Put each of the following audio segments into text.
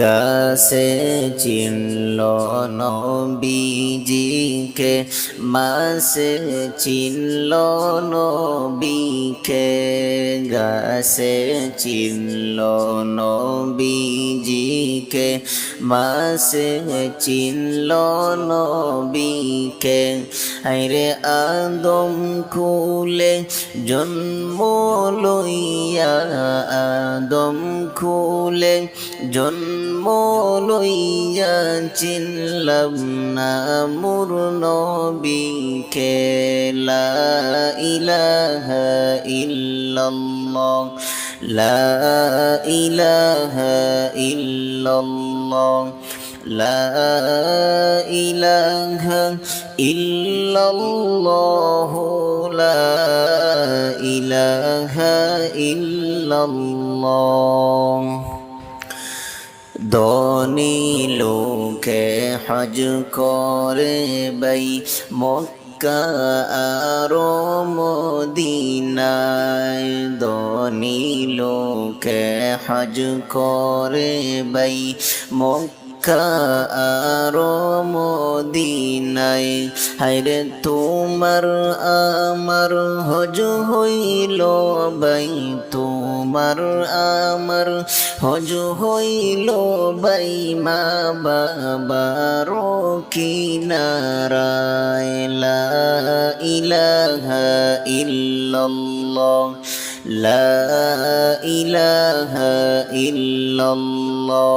গাছে চিনল নবীজিকে মাসে চিনল নবীকে গাছে চিনল নবীজিকে মাসে চিনল নবীকে। আইরে আদম খুলে জন্ম লইয়া, আদম খুলে জন্ম মোলইয়াছিল মোর নবীকে লা ইলাহা ইল্লাল্লাহ লা ইলাহা ইল্লাল্লাহ লা ইলাহা ইল্লাল্লাহ লা ইলাহা ইল্লাল্লাহ ধনী লোকে হজ করে বাই মক্কা আরও মদিনায় ধনী লোকে হজ করে বাই মক্কা আরও মদিনায় হাইরে তোমার আমার হজ হইল বাই, তোমার আমার হজ হইল বাই, মা বাবার কিনারায়। লা ইলাহা ইল্লাল্লাহ, লা ইলাহা ইল্লাল্লাহ।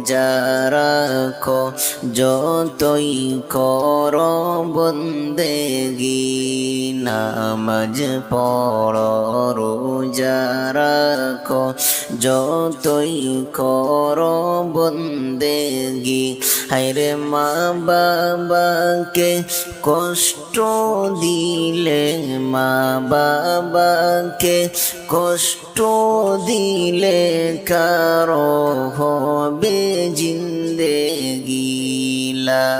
রোজা রাখো, যতই কর বন্দেগি, নামাজ পড়, রোজা রাখো, যতই কর বন্দেগি হাইরে মা বাবাকে কষ্ট দিলে, মা বাবাকে কষ্ট দিলে কারও হবে জিন্দেগি লা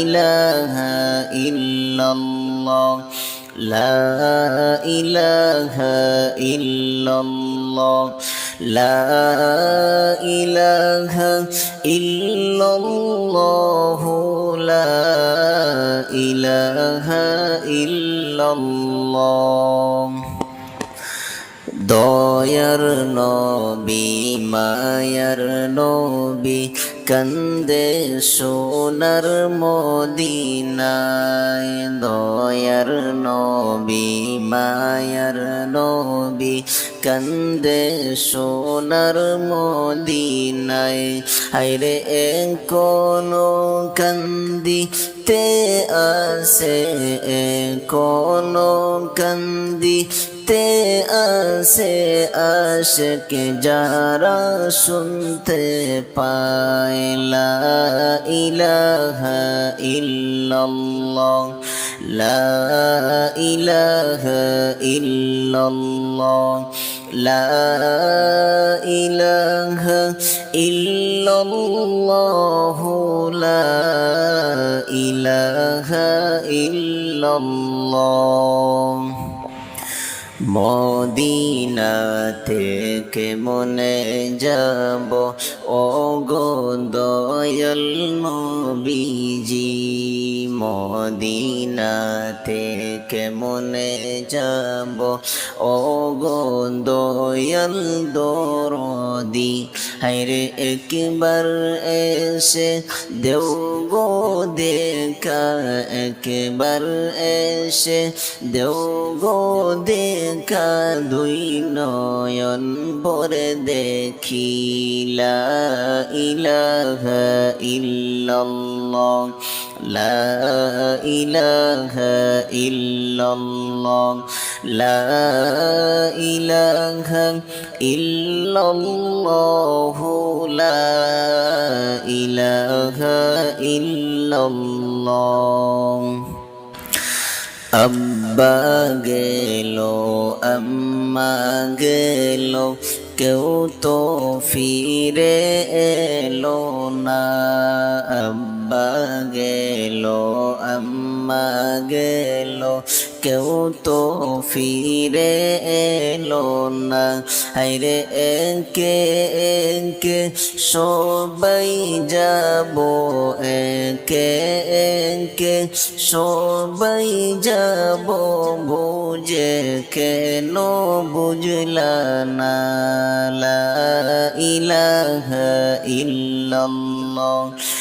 ইলাহা ইল্লাল্লাহ লা ইলাহা ইল্লাল্লাহ লা ইলাহা ইল্লাল্লাহ লা ইলাহা ইল্লাল্লাহ। দয়ার নবী, মায়ার নবী, কন্দে সোনার মদিনায়। দয়ার নবী, মায়ার নবী, কন্দে সোনার মদিনায়। হাইরে কোনো কান্দি তে আসে কোনো কান্দি তে আসে আশকে যারা শুনতে পায় লা ইলাহা ইল্লাল্লাহ লা ইলাহা ইল্লাল্লাহ লা ইলাহা ইল্লাল্লাহ লা ইলাহা ইল্লাল্লাহ মদিনা থেকে মনে যাব? ও গো দয়াল নবীজি মদিনা থেকে মনে যাব? গো দয়াল দরদি হাইরে একবার এসে দেও গো দেখা, একবার এসে দেও গো দেখা, দুই নয়ন ভরে দেখিলা ইলাহা ইল্লাল্লাহ, লা ইলাহা ইল্লাল্লাহ, লা ইলাহা ইল্লাল্লাহ লা ইলাহা ইল্লাল্লাহ। আব্বা গেল, আম্মা গেল, কেউ তো ফিরে এলো না। আব্বা গেল, আম্মা গেল কেউ তো ফিরে এলো না। হাইরে একে একে সবাই যাব, একে একে সবাই যাব। বুঝে কেন বুঝলা না ইলাহা ইল্লাল্লাহ।